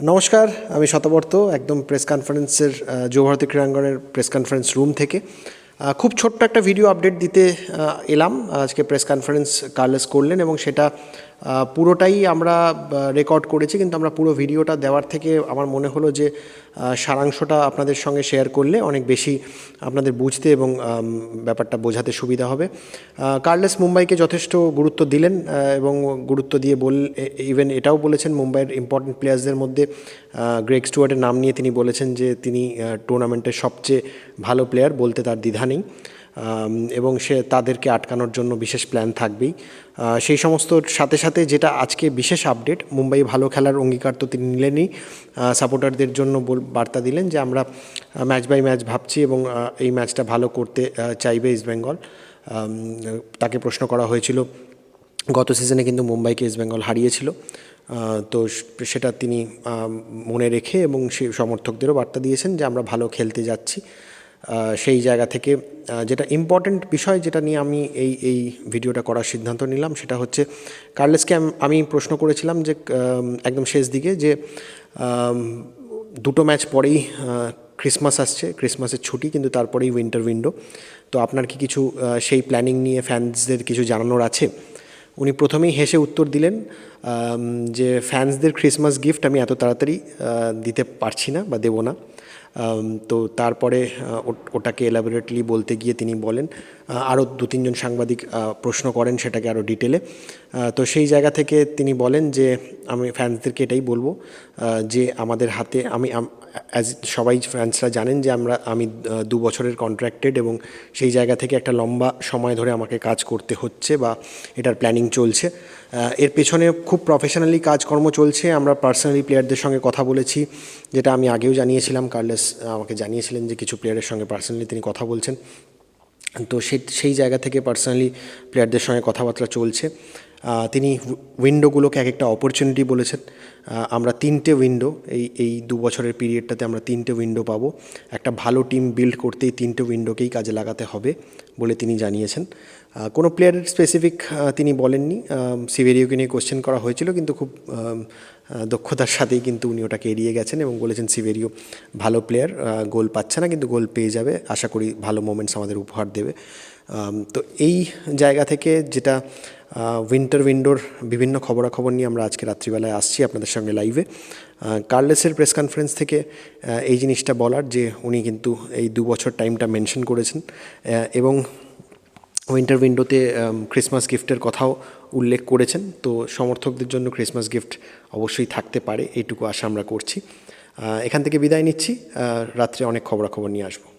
নমস্কার, আমি শতবর্ত, একদম প্রেস কনফারেন্সের যুবভারতী ক্রীড়াঙ্গনের প্রেস কনফারেন্স রুম থেকে। খুব ছোট্ট একটা ভিডিও আপডেট দিতে এলাম। আজকে প্রেস কনফারেন্স কার্লেস করলেন এবং সেটা পুরোটাই আমরা রেকর্ড করেছি, কিন্তু আমরা পুরো ভিডিওটা দেওয়ার থেকে আমার মনে হলো যে সারাংশটা আপনাদের সঙ্গে শেয়ার করলে অনেক বেশি আপনাদের বুঝতে এবং ব্যাপারটা বোঝাতে সুবিধা হবে। কার্লেস মুম্বাইকে যথেষ্ট গুরুত্ব দিলেন এবং গুরুত্ব দিয়ে বল ইভেন এটাও বলেছেন, মুম্বাইয়ের ইম্পর্টেন্ট প্লেয়ার্সদের মধ্যে গ্রেগ স্টুয়ার্টের নাম নিয়ে তিনি বলেছেন যে, তিনি টুর্নামেন্টের সবচেয়ে ভালো প্লেয়ার বলতে তার দ্বিধা নেই। এবং সে তাদেরকে আটকানোর জন্য বিশেষ প্ল্যান থাকবেই। সেই সমস্ত সাথে সাথে যেটা আজকে বিশেষ আপডেট মুম্বাই ভালো খেলার অঙ্গীকার তো তিনি নিলেনই। সাপোর্টারদের জন্য বার্তা দিলেন যে আমরা ম্যাচ বাই ম্যাচ ভাবছি এবং এই ম্যাচটা ভালো করতে চাইবে ইস্টবেঙ্গল তাকে প্রশ্ন করা হয়েছিল, গত সিজনে কিন্তু মুম্বাইকে ইস্টবেঙ্গল হারিয়েছিল। তো সেটা তিনি মনে রেখে এবং সে সমর্থকদেরও বার্তা দিয়েছেন যে আমরা ভালো খেলতে যাচ্ছি। সেই জায়গা থেকে যেটা ইম্পর্ট্যান্ট বিষয় যেটা নিয়ে আমি এই এই ভিডিওটা করার সিদ্ধান্ত নিলাম সেটা হচ্ছে কার্লেসকে আমি প্রশ্ন করেছিলাম যে একদম শেষ দিকে যে দুটো ম্যাচ পরেই ক্রিসমাস আসছে ক্রিসমাসের ছুটি, কিন্তু তারপরেই উইন্টার উইন্ডো তো আপনার কি কিছু সেই প্ল্যানিং নিয়ে ফ্যান্সদের কিছু জানানোর আছে? উনি প্রথমেই হেসে উত্তর দিলেন যে ফ্যান্সদের ক্রিসমাস গিফট আমি এত তাড়াতাড়ি দিতে পারছি না বা দেবো না। তো তারপরে ওটাকে এলাবোরেটলি বলতে গিয়ে তিনি বলেন আরও দু তিনজন সাংবাদিক প্রশ্ন করেন সেটাকে আরও ডিটেলে তো সেই জায়গা থেকে তিনি বলেন যে, আমি ফ্যান্সদেরকে এটাই বলব যে আমাদের হাতে, আমি অ্যাজ সবাই ফ্যান্সরা জানেন যে আমরা, আমি দু বছরের কন্ট্রাক্টেড এবং সেই জায়গা থেকে একটা লম্বা সময় ধরে আমাকে কাজ করতে হচ্ছে বা এটার প্ল্যানিং চলছে। এর পেছনে খুব প্রফেশনালি কাজকর্ম চলছে। আমরা পার্সোনালি প্লেয়ারদের সঙ্গে কথা বলেছি, যেটা আমি আগেও জানিয়েছিলাম। কার্লেস আমাকে জানিয়েছিলেন যে কিছু প্লেয়ারের সঙ্গে পার্সোনালি তিনি কথা বলছেন। তো সেই সেই জায়গা থেকে পার্সোনালি প্লেয়ারদের সঙ্গে কথাবার্তা চলছে। তিনি উইন্ডোগুলোকে এক একটা অপরচুনিটি বলেছেন। আমরা তিনটে উইন্ডো, এই এই দু বছরের পিরিয়ডটাতে আমরা তিনটে উইন্ডো পাবো। একটা ভালো টিম বিল্ড করতেই তিনটে উইন্ডোকেই কাজে লাগাতে হবে বলে তিনি জানিয়েছেন। কোনো প্লেয়ারের স্পেসিফিক তিনি বলেননি। সিভেরিওকে নিয়ে কোশ্চেন করা হয়েছিল, কিন্তু খুব দক্ষতার সাথেই কিন্তু উনি ওটাকে এড়িয়ে গেছেন এবং বলেছেন সিভেরিও ভালো প্লেয়ার গোল পাচ্ছে না, কিন্তু গোল পেয়ে যাবে। আশা করি ভালো মোমেন্টস আমাদের উপহার দেবে। তো এই জায়গা থেকে যেটা উইন্টার উইন্ডোর বিভিন্ন খবরাখবর নিয়ে আমরা আজকে রাত্রিবেলায় আসছি আপনাদের সঙ্গে লাইভে কার্লেসের প্রেস কনফারেন্স থেকে এই জিনিসটা বলার যে উনি কিন্তু এই দু বছর টাইমটা মেনশন করেছেন। এবং উইন্টার উইন্ডোতে ক্রিসমাস গিফটের কথাও উল্লেখ করেছেন। তো সমর্থকদের জন্য ক্রিসমাস গিফট অবশ্যই থাকতে পারে এইটুকু আশা আমরা করছি। এখান থেকে বিদায় নিচ্ছি। রাত্রে অনেক খবরাখবর নিয়ে আসব।